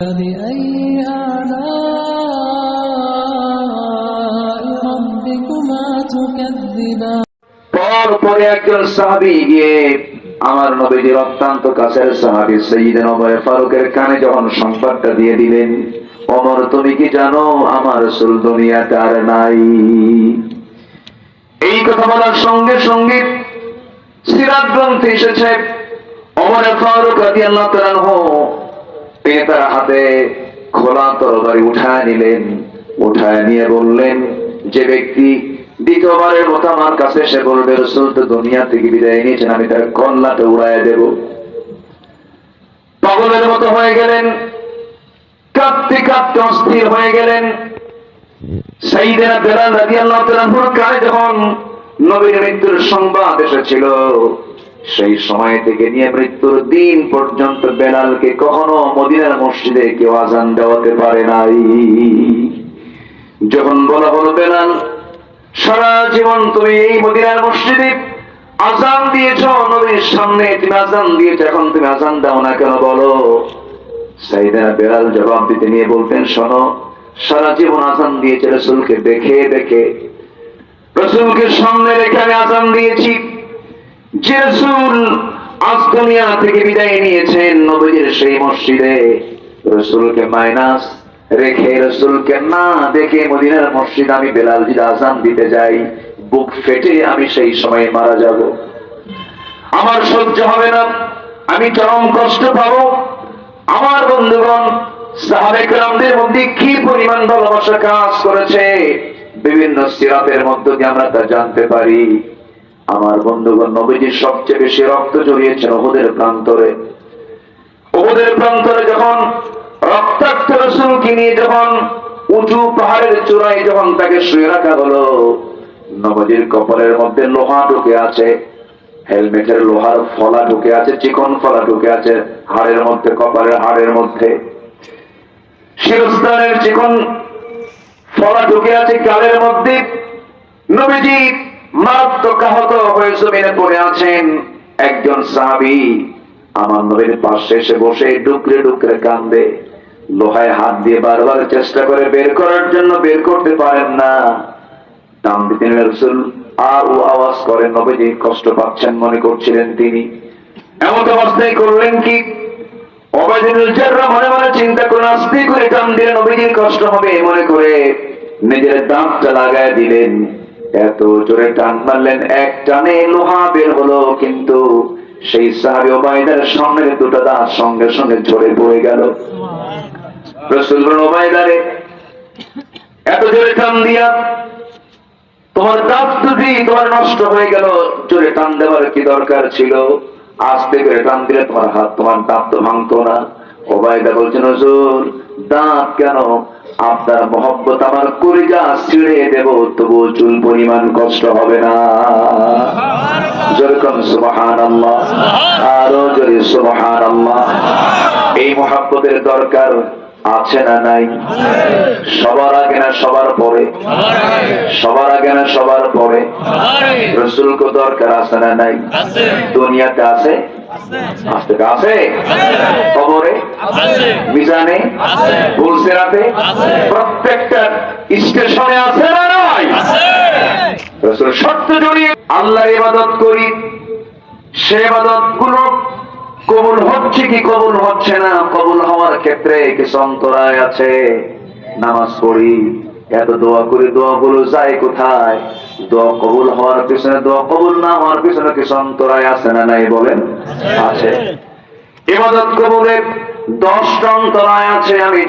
فبأي آلاء ربكما تكذبان পর পরে একজন সাহাবি গিয়ে আমার নবীজির অত্যন্ত কাছের সাহাবি সঈদিন ওমর ফারুকের কানে যখন সংবাদটা দিয়ে দিলেন অমর তুমি কি জানো আমার রসুল দুনিয়াতে আর নাই এই কথা বলার সঙ্গে সঙ্গে সিরাত গ্রন্থে এসেছে অমর ফারুক রাজি আল্লাহ তিনি তার হাতে খোলা তরবারি উঠায় নিলেন, উঠায় নিয়ে বললেন, যে ব্যক্তি দ্বিতীয়বারের মতো আমার কাছে এসে বলবে, রসুল তো দুনিয়া থেকে বিদায় নিয়েছেন, আমি তার কল্লাতে উড়ায় দেব। পাগলের মতো হয়ে গেলেন, কাঁদতে কাঁদতে অস্থির হয়ে গেলেন। সাইদেরা বেলাল রাজি আল্লাহ যখন নবীর মৃত্যুর সংবাদ এসেছিল সেই সময় থেকে নিয়ে মৃত্যুর দিন পর্যন্ত বেলালকে কখনো মদিনার মসজিদে কেউ আজান দেওয়াতে পারে নাই। যখন বলা হলো, বেলাল, সারা জীবন তুমি এই মদিনার মসজিদে আজান দিয়েছ, নবীর সামনে তুমি আজান দিয়েছ, এখন তুমি আজান দাও না কেন বলো? সাইদানা বেলাল জবাব দিতে নিয়ে বলতেন, শোনো, সারা জীবন আজান দিয়েছে রসুলকে দেখে দেখে। রসুলকে সামনে রেখে আমি আজান দিয়েছি। যে রসুল থেকে বিদায় নিয়েছেন নবীর সেই মসজিদে। রসুলকে মাইনাস রেখে রসুলকে না দেখে মদিনার মসজিদ আমি বেলাল জিদ আজান দিতে যাই, বুক ফেটে আমি সেই সময় মারা যাব। আমার সহ্য হবে না, আমি চরম কষ্ট পাবো। আমার বন্ধুগণ মধ্যে কি পরিমাণ ভালোবাসা কাজ করেছে? বিভিন্ন সিরাতের মধ্য দিয়ে আমরা তা জানতে পারি। আমার বন্ধুগণ, নবীজির সবচেয়ে বেশি রক্ত জড়িয়েছেন ওদের প্রান্তরে। ওদের প্রান্তরে যখন রক্তাক্ত রসুলকে নিয়ে যখন উঁচু পাহাড়ের চূড়ায় যখন তাকে শুয়ে রাখা হলো, নবজির কপালের মধ্যে লোহা ঢুকে আছে, হেলমেটের লোহার ফলা ঢুকে আছে, চিকন ফলা ঢুকে আছে হাড়ের মধ্যে, কপালের হাড়ের মধ্যে। শিরস্থানের চিকন ফলা ঢুকে আছে কালের মধ্যে। নবীজি মারাত্মক হয়ে জমিনে পড়ে আছেন একজন সাহাবি। আমার নবীর পাশে এসে বসে ডুকরে ডুকরে কান্দে। লোহায় হাত দিয়ে বারবার চেষ্টা করে বের করার জন্য বের করতে পারেন না। টান রসুল আর ও আওয়াজ করে, নবীজি কষ্ট পাচ্ছেন মনে করছিলেন তিনি। এমন অবস্থায় করলেন কি? মনে মনে চিন্তা করে আস্তে করে টান নবীজির কষ্ট হবে, মনে করে নিজের দাঁতটা লাগায় দিলেন। এত জোরে টান মারলেন, এক টানে লোহা বের হলো, কিন্তু সেই সাহাবি ওবায়দার সামনের দুটো দাঁত সঙ্গে সঙ্গে ঝরে পড়ে গেল। রসুল ওবায়দারে, এত জোরে টান দিয়া তোমার দাঁত দুটি তোমার নষ্ট হয়ে গেল, জোরে টান দেওয়ার কি দরকার ছিল? আস্তে করে টান দিলে তোমার হাত, তোমার দাঁত তো ভাঙতো না। ওবায়দা বলছেন, হুজুর, দাঁত কেন আপনার মহব্বত আমার কলিজা ছিঁড়ে দেব তবু চুল পরিমাণ কষ্ট হবে না। যেরকম সুবহান আল্লাহ আরও জোরে সুবহান আল্লাহ এই মহাব্বতের দরকার আছে না নাই? সবার আগে না সবার পরে? সবার আগে না সবার পরে? রসুলকে দরকার আছে না নাই? দুনিয়াতে আছে? আস্তে আছে? খবরে মিজানে বুলসেরাতে প্রত্যেকটা স্টেশনে আছে না রসুল সত্য জড়িয়ে আল্লাহর ইবাদত করি সে ইবাদতগুলো কবুল হচ্ছে কি কবুল হচ্ছে না? কবুল হওয়ার ক্ষেত্রে কিছু অন্তরায় আছে। নামাজ পড়ি এত দোয়া করি দোয়া গুলো যায় কোথায়? দোয়া কবুল হওয়ার পিছনে দোয়া কবুল না হওয়ার পিছনে কিছু অন্তরায় আছে না নাই বলেন? আছে। ইবাদত কবুলের দশটা তলায় আছে আমি